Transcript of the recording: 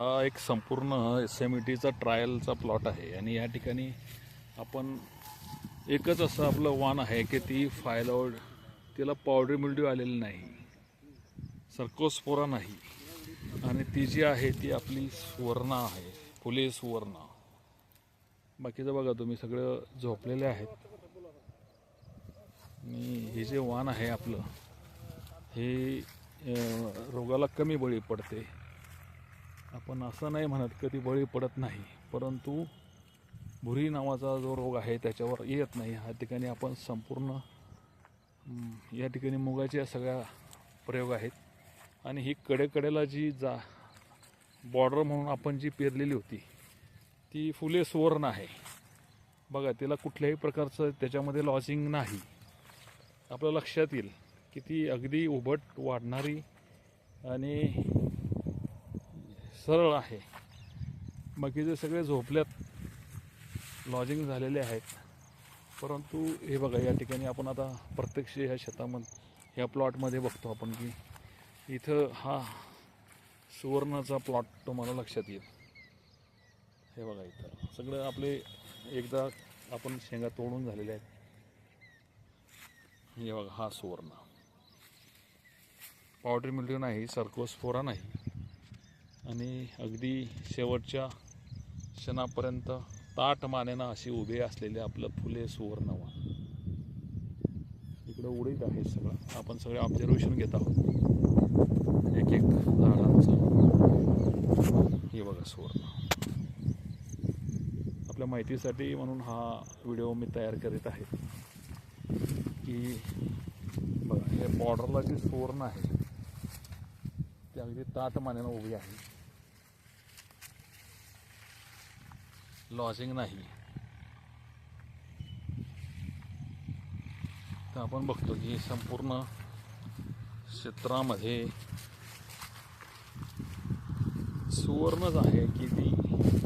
हा एक संपूर्ण एस एम ई टीचा ट्रायलचा प्लॉट आहे आणि या ठिकाणी आपण एकच असं आपलं वाण आहे की ती फायलॉड तिला पावडर मिल्ड्यू आलेली नाही. सर्कोस्पोरा नाही. आणि ती जी आहे ती आपली सुवर्णा आहे फुले सुवर्णा. बाकीचं बघा तुम्ही सगळं झोपलेले आहेत. आणि हे जे वाण आहे आपलं हे रोगाला कमी बळी पडते. आपण असं नाही म्हणत कधी बळी पडत नाही परंतु भुरी नावाचा जो रोग आहे त्याच्यावर येत नाही. ह्या ठिकाणी आपण संपूर्ण या ठिकाणी मुगाच्या सगळ्या प्रयोग आहेत. आणि ही कडेकडेला जी जा बॉर्डर म्हणून आपण जी पेरलेली होती ती फुले सुवर्ण आहे. बघा तिला कुठल्याही प्रकारचं त्याच्यामध्ये लॉसिंग नाही. आपल्या लक्षात येईल की ती अगदी उभट वाढणारी आणि सरळ आहे. बाकीचे सगळे झोपल्यात लॉजिंग झालेले आहेत. परंतु हे बघा या ठिकाणी आपण आता प्रत्यक्ष ह्या शेतामध्ये ह्या प्लॉटमध्ये बघतो आपण की इथं हा सुवर्णाचा प्लॉट तुम्हाला लक्षात येईल. हे बघा इथं. सगळं आपले एकदा आपण शेंगा तोडून झालेले आहेत. हे बघा हा सुवर्ण. पावडर मिल्ड्यू नाही सर्कोस्फोरा नाही. आणि अगदी शेवटच्या क्षणापर्यंत ताट मानेनं अशी उभे असलेले आपलं फुले सुवर्णवान. इकडं उडीत आहे सगळं. आपण सगळे ऑब्झर्वेशन घेत आहोत. एक एक झाडांचं. हे बघा सुवर्ण. आपल्या माहितीसाठी म्हणून हा व्हिडिओ मी तयार करीत आहे. की बघा हे बॉर्डरला जे सुवर्ण आहे ती अगदी ताट मानेनं उभी आहे. लॉजिंग नाही. तर आपण बघतो की संपूर्ण क्षेत्रामध्ये सुवर्णच आहे की ती